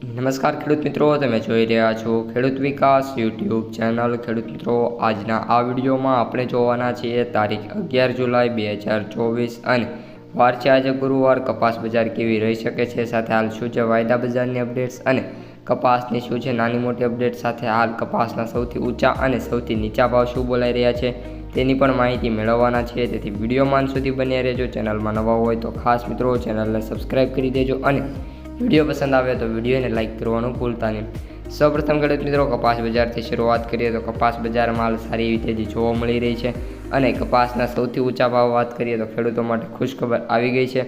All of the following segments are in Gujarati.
નમસ્કાર ખેડૂત મિત્રો, તમે જોઈ રહ્યા છો ખેડૂત વિકાસ યુટ્યુબ ચેનલ. ખેડૂત મિત્રો, આજના આ વિડીયોમાં આપણે જોવાના છીએ તારીખ અગિયાર જુલાઈ બે હજાર ચોવીસ અને વાર છે આજે ગુરુવાર. કપાસ બજાર કેવી રહી શકે છે સાથે હાલ શું છે વાયદા બજારની અપડેટ્સ અને કપાસની શું છે નાની મોટી અપડેટ સાથે હાલ કપાસના સૌથી ઊંચા અને સૌથી નીચા ભાવ શું બોલાઈ રહ્યા છે તેની પણ માહિતી મેળવવાના છે તેથી વિડીયોમાં સુધી બન્યા રહેજો. ચેનલમાં નવા હોય તો ખાસ મિત્રો ચેનલને સબસ્ક્રાઈબ કરી દેજો અને વીડિયો પસંદ આવે તો વિડીયોને લાઇક કરવાનું ભૂલતા નહીં. સૌપ્રથમ ખેડૂત મિત્રો, કપાસ બજારથી શરૂઆત કરીએ તો કપાસ બજારમાં હાલ સારી રીતે જે જોવા મળી રહી છે અને કપાસના સૌથી ઊંચા ભાવ વાત કરીએ તો ખેડૂતો માટે ખુશખબર આવી ગઈ છે.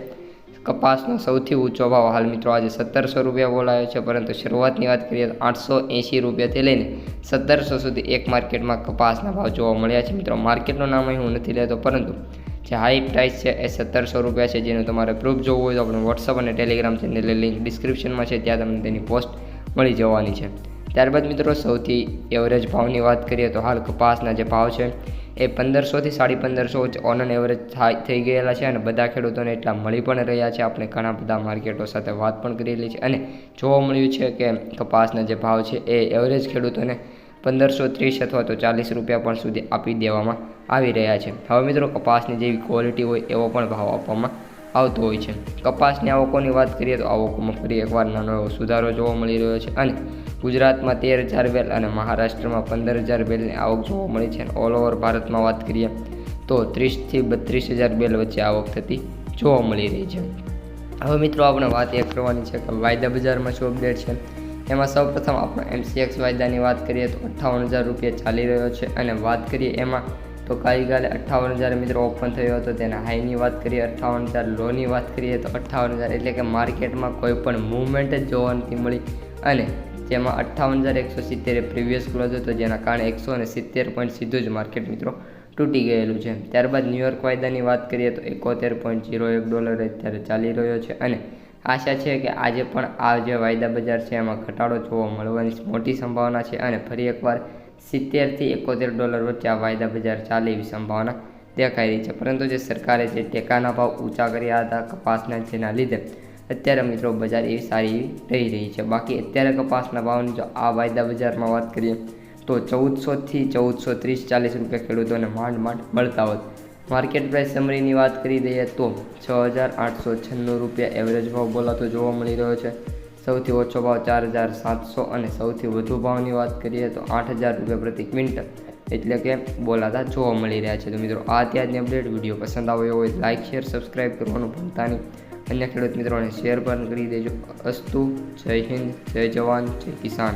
કપાસનો સૌથી ઊંચો ભાવ હાલ મિત્રો આજે સત્તરસો રૂપિયા બોલાયો છે, પરંતુ શરૂઆતની વાત કરીએ તો આઠસો એંશી રૂપિયાથી લઈને સત્તરસો સુધી એક માર્કેટમાં કપાસના ભાવ જોવા મળ્યા છે. મિત્રો, માર્કેટનું નામ અહીં હું નથી લેતો, પરંતુ જે હાઈ પ્રાઇસ છે એ સત્તરસો રૂપિયા છે. જેનું તમારે પ્રૂફ જોવું હોય તો આપણે વોટ્સઅપ અને ટેલિગ્રામ ચેનલની લિંક ડિસ્ક્રિપ્શનમાં છે. ત્યાં તમને તેની પોસ્ટ મળી જવાની છે. ત્યારબાદ મિત્રો સૌથી એવરેજ ભાવની વાત કરીએ તો હાલ કપાસના જે ભાવ છે એ પંદરસોથી સાડી પંદરસો ઓન એન એવરેજ થઈ ગયેલા છે અને બધા ખેડૂતોને એટલા મળી પણ રહ્યા છે. આપણે ઘણા બધા માર્કેટો સાથે વાત પણ કરેલી છે અને જોવા મળ્યું છે કે કપાસના જે ભાવ છે એ એવરેજ ખેડૂતોને પંદરસો ત્રીસ અથવા તો ચાલીસ રૂપિયા પણ સુધી આપી દેવામાં આવી રહ્યા છે. હવે મિત્રો, કપાસની જેવી ક્વોલિટી હોય એવો પણ ભાવ આપવામાં આવતો હોય છે. કપાસની આવકોની વાત કરીએ તો આવકોમાં ફરી એકવાર નાનો એવો સુધારો જોવા મળી રહ્યો છે અને ગુજરાતમાં તેર હજાર બેલ અને મહારાષ્ટ્રમાં પંદર હજાર બેલની આવક જોવા મળી છે. અને ઓલ ઓવર ભારતમાં વાત કરીએ તો ત્રીસથી બત્રીસ હજાર બેલ વચ્ચે આવક થતી જોવા મળી રહી છે. હવે મિત્રો, આપણે વાત એ કરવાની છે કે વાયદા બજારમાં શું અપડેટ છે? એમાં સૌપ્રથમ આપણે એમસીએક્સ વાયદાની વાત કરીએ તો અઠ્ઠાવન હજાર રૂપિયા ચાલી રહ્યો છે અને વાત કરીએ એમાં તો ગઈકાલે અઠ્ઠાવન હજાર મિત્રો ઓપન થયો હતો તેના હાઈની વાત કરીએ અઠ્ઠાવન હજાર લોની વાત કરીએ તો અઠ્ઠાવન હજાર એટલે કે માર્કેટમાં કોઈ પણ મૂવમેન્ટ જ જોવા નથી મળી. અને જેમાં અઠ્ઠાવન હજાર એકસો સિત્તેર પ્રીવિયસ ક્લોઝ હતો જેના કારણે એકસો અને સિત્તેર પોઈન્ટ સીધું જ માર્કેટ મિત્રો તૂટી ગયેલું છે. ત્યારબાદ ન્યુયોર્ક વાયદાની વાત કરીએ તો એકોતેર પોઈન્ટ જીરો એક ડોલર અત્યારે ચાલી રહ્યો છે અને આશા છે કે આજે પણ આ જે વાયદા બજાર છે એમાં ઘટાડો જોવા મળવાની મોટી સંભાવના છે અને ફરી એકવાર સિત્તેરથી એકોતેર ડોલર વચ્ચે આ વાયદા બજાર ચાલે એવી સંભાવના દેખાઈ રહી છે. પરંતુ જે સરકારે જે ટેકાના ભાવ ઊંચા કર્યા હતા કપાસના જેના લીધે, અત્યારે મિત્રો બજાર એવી સારી રહી રહી છે. બાકી અત્યારે કપાસના ભાવની જો આ વાયદા બજારમાં વાત કરીએ, તો ચૌદસોથી ચૌદસો ત્રીસ ચાલીસ રૂપિયા ખેડૂતોને માંડ માંડ મળતા હોત માર્કેટ પ્રાઇસ સમરીની વાત કરી દઈએ તો છ હજાર આઠસો છન્નું રૂપિયા એવરેજ ભાવ બોલાતો જોવા મળી રહ્યો છે. સૌથી ઓછો ભાવ ચાર હજાર સાતસો અને સૌથી વધુ ભાવની વાત કરીએ તો આઠ હજાર રૂપિયા પ્રતિ ક્વિન્ટલ એટલે કે બોલાતા જોવા મળી રહ્યા છે. તો મિત્રો, આ ત્યાંની અપડેટ વીડિયો પસંદ આવ્યો હોય લાઇક શેર સબસ્ક્રાઈબ કરવાનું ભૂલતા નહીં. અન્ય ખેડૂત મિત્રોને શેર પણ કરી દેજો. અસ્તુ, જય હિન્દ, જય જવાન, જય કિસાન.